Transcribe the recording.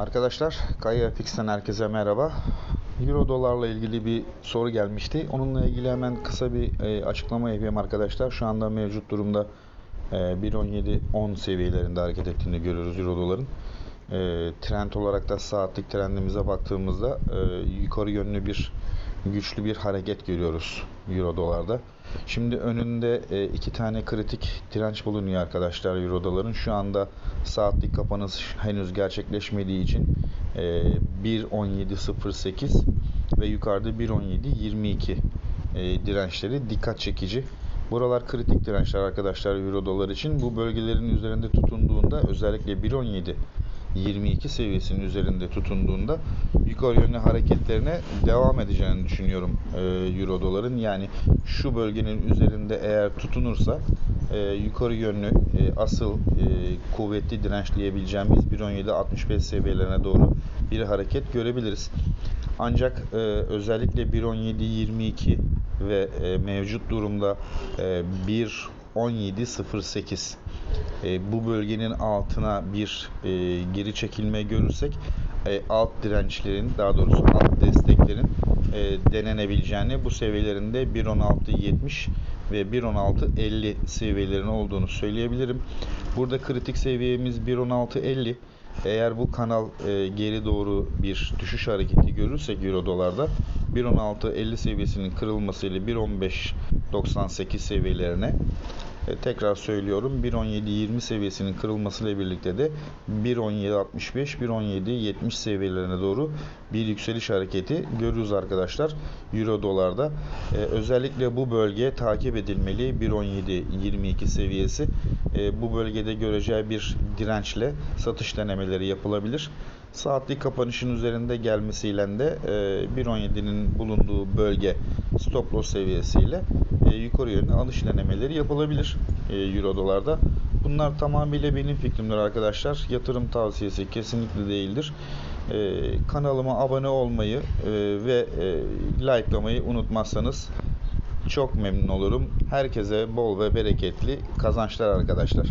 Arkadaşlar Kaya Fix'ten herkese merhaba. Euro dolarla ilgili bir soru gelmişti. Onunla ilgili hemen kısa bir e, açıklama yapayım arkadaşlar. Şu anda mevcut durumda e, 1.17.10 seviyelerinde hareket ettiğini görüyoruz Euro doların. E, trend olarak da saatlik trendimize baktığımızda e, yukarı yönlü bir güçlü bir hareket görüyoruz Euro dolarda. Şimdi önünde e, iki tane kritik direnç bulunuyor arkadaşlar Euro doların. Şu anda saatlik kapanış henüz gerçekleşmediği için e, 1.17.08 ve yukarıda 1.17.22 e, dirençleri dikkat çekici. Buralar kritik dirençler arkadaşlar Euro dolar için. Bu bölgelerin üzerinde tutunduğunda özellikle 1.17 22 seviyesinin üzerinde tutunduğunda yukarı yönlü hareketlerine devam edeceğini düşünüyorum e, Euro doların. Yani şu bölgenin üzerinde eğer tutunursa e, yukarı yönlü e, asıl e, kuvvetli dirençleyebileceğimiz 1.17-65 seviyelerine doğru bir hareket görebiliriz. Ancak e, özellikle 1.17-22 ve e, mevcut durumda e, 1.17.08 e, bu bölgenin altına bir e, geri çekilme görürsek e, alt dirençlerin daha doğrusu alt desteklerin e, denenebileceğini bu seviyelerinde 1.16.70 ve 1.16.50 seviyelerin olduğunu söyleyebilirim. Burada kritik seviyemiz 1.16.50 eğer bu kanal e, geri doğru bir düşüş hareketi görürsek Euro dolarda 1.16.50 seviyesinin kırılmasıyla 1.15.98 seviyelerine e, tekrar söylüyorum 1.17.20 seviyesinin kırılmasıyla birlikte de 1.17.65 1.17.70 seviyelerine doğru bir yükseliş hareketi görürüz arkadaşlar Euro dolarda. E, özellikle bu bölge takip edilmeli 1.17.22 seviyesi. E, bu bölgede göreceği bir dirençle satış denemeleri yapılabilir. Saatlik kapanışın üzerinde gelmesiyle de e, 1.17'nin bulunduğu bölge stop loss seviyesiyle e, yukarı yönlü alış denemeleri yapılabilir e, Euro dolarda. Bunlar tamamıyla benim fikrimdir arkadaşlar. Yatırım tavsiyesi kesinlikle değildir. E, kanalıma abone olmayı e, ve e, likelamayı unutmazsanız çok memnun olurum. Herkese bol ve bereketli kazançlar arkadaşlar.